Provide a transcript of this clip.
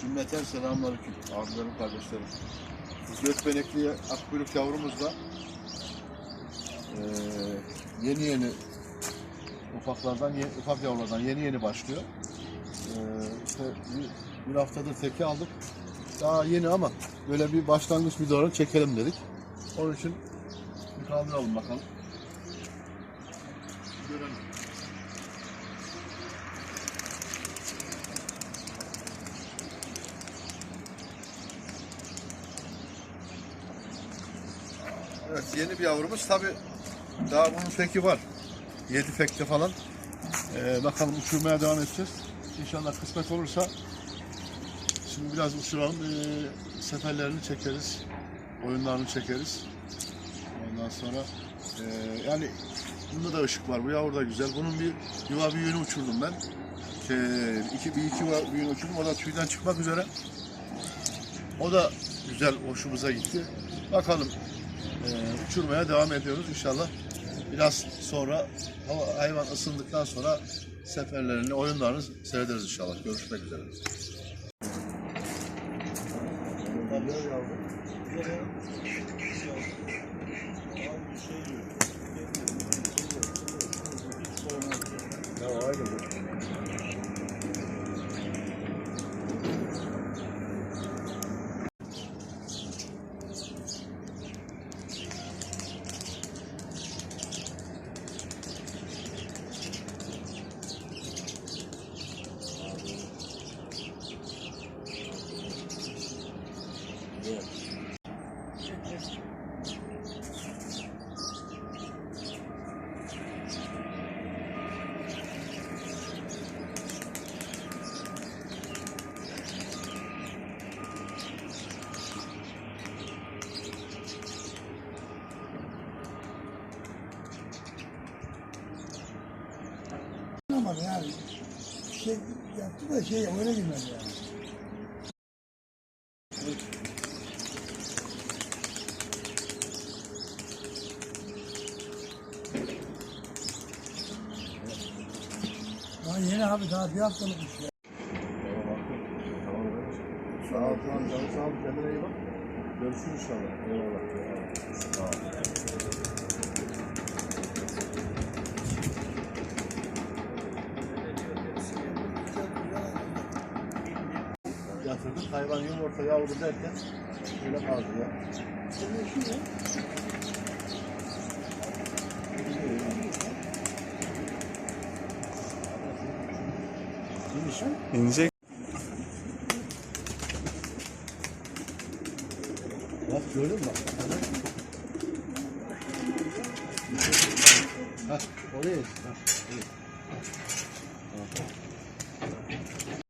Cümleten selamünaleyküm abilerim kardeşlerim. Bu gökbenekli akkuyruk yavrumuz da yeni yeni ufaklardan ye- ufak yavrulardan yeni yeni başlıyor. İşte bir, bir haftadır teke aldık. Daha yeni ama böyle bir başlangıç videolarını çekelim dedik. Onun için bir kaldıralım bakalım. Görelim. Evet yeni bir yavrumuz tabi daha bunun feki var. 7 fekte falan. Ee, bakalım uçurmaya devam edeceğiz. İnşallah kısmet olursa şimdi biraz uçuralım. Ee, seferlerini çekeriz. Oyunlarını çekeriz. Ondan sonra ee, yani bunda da ışık var. Bu yavru da güzel. Bunun bir yuva büyüğünü uçurdum ben. Şey, iki, bir iki yuva büyüğünü uçurdum. O da tüyden çıkmak üzere. O da güzel, hoşumuza gitti. Bakalım ee, uçurmaya devam ediyoruz inşallah. Biraz sonra hayvan ısındıktan sonra seferlerini, oyunlarını seyrederiz inşallah. Görüşmek üzere. Ama yani şey yaptı da şey öyle girmedi yani. Daha yeni abi daha bir haftalık iş ya. Sağ ol, tamam canım, sağ ol. Kendine iyi bak. Görüşürüz inşallah. Eyvallah. Sağ ol. Yatırdık. Hayvan yumurta yavru derken öyle kaldı ya. İyiymiş. İnecek. Bak gördün mü? Bak oraya. Bak, oraya.